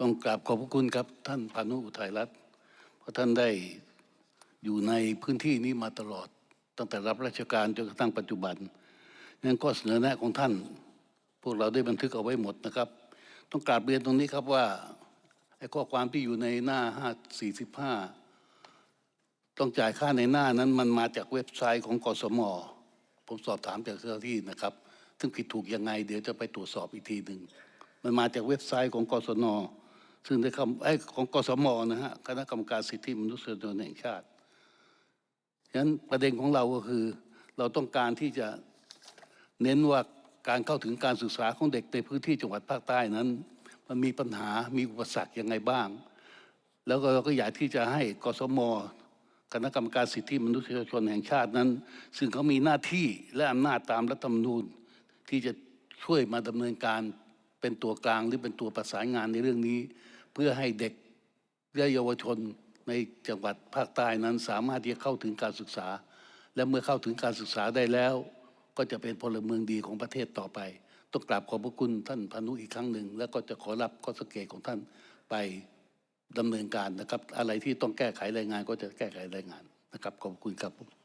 ต้องกราบขอบพระคุณครับ ท่านพานุอุทัยรัตน์เพราะท่านได้อยู่ในพื้นที่นี้มาตลอด ตั้งแต่รับราชการจนกระทั่งปัจจุบันนั้นก็เสนอแนะของท่าน พวกเราได้บันทึกเอาไว้หมดนะครับ ต้องกราบเรียนตรงนี้ครับว่าไอ้ข้อความที่อยู่ในหน้าห้าสี่สิบห้าต้องจ่ายค่าในหน้านั้นมันมาจากเว็บไซต์ของกสมผมสอบถามจากเจ้าหน้าที่นะครับ ซึ่งผิดถูกยังไง เดี๋ยวจะไปตรวจสอบอีกทีหนึ่ง มันมาจากเว็บไซต์ของกศน ซึ่งได้คำไอ้ของกสมนะฮะคณะกรรมการสิทธิมนุษยชนแห่งชาติฉะนั้นประเด็นของเราก็คือ เราต้องการที่จะเน้นว่าการเข้าถึงการศึกษาของเด็กในพื้นที่จังหวัดภาคใต้นั้น มันมีปัญหามีอุปสรรคยังไงบ้าง แล้วก็เราก็อยากที่จะให้กสมคณะกรรมการสิทธิมนุษยชนแห่งชาตินั้น ซึ่งเขามีหน้าที่และอำนาจตามรัฐธรรมนูญที่จะช่วยมาดำเนินการเป็นตัวกลางหรือเป็นตัวประสานงานในเรื่องนี้ เพื่อให้เด็กและเยาวชนในจังหวัดภาคใต้นั้นสามารถที่จะเข้าถึงการศึกษา และเมื่อเข้าถึงการศึกษาได้แล้ว ก็จะเป็นพลเมืองดีของประเทศต่อไป ต้องกราบขอบพระคุณท่านพานุอีกครั้งหนึ่ง แล้วก็จะขอรับข้อสังเกตของท่านไปดำเนินการนะครับ อะไรที่ต้องแก้ไขรายงานก็จะแก้ไขรายงานนะครับขอบคุณครับ